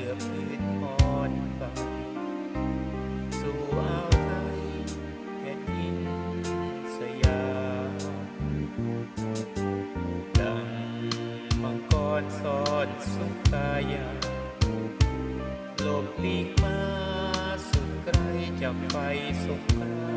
ลือพื้นนอนบาสู่อ่าวไทยแผ่นดินสยามดังมังกรสอนสุกายาลบปีกมาสุดไกลจากไฟสงกรา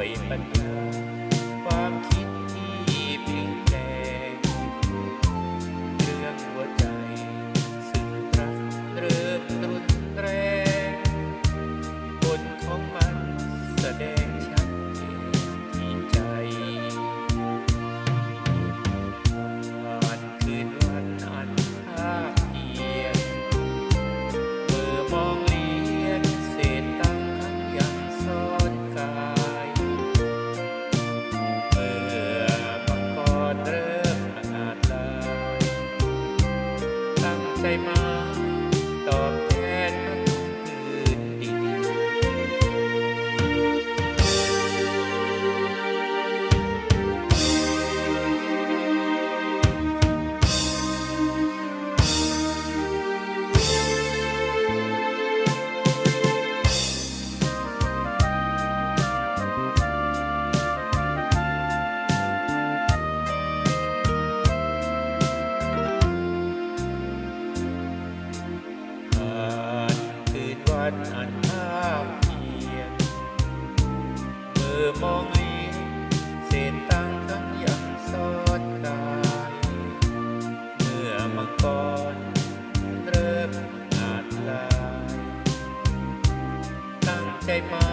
为本 อนอันห้าเพียนเธอมองลีเศษตังทั้งยังซอดกายเมื่อมังกรเริ่มอาจลาย ตั้งใจหมา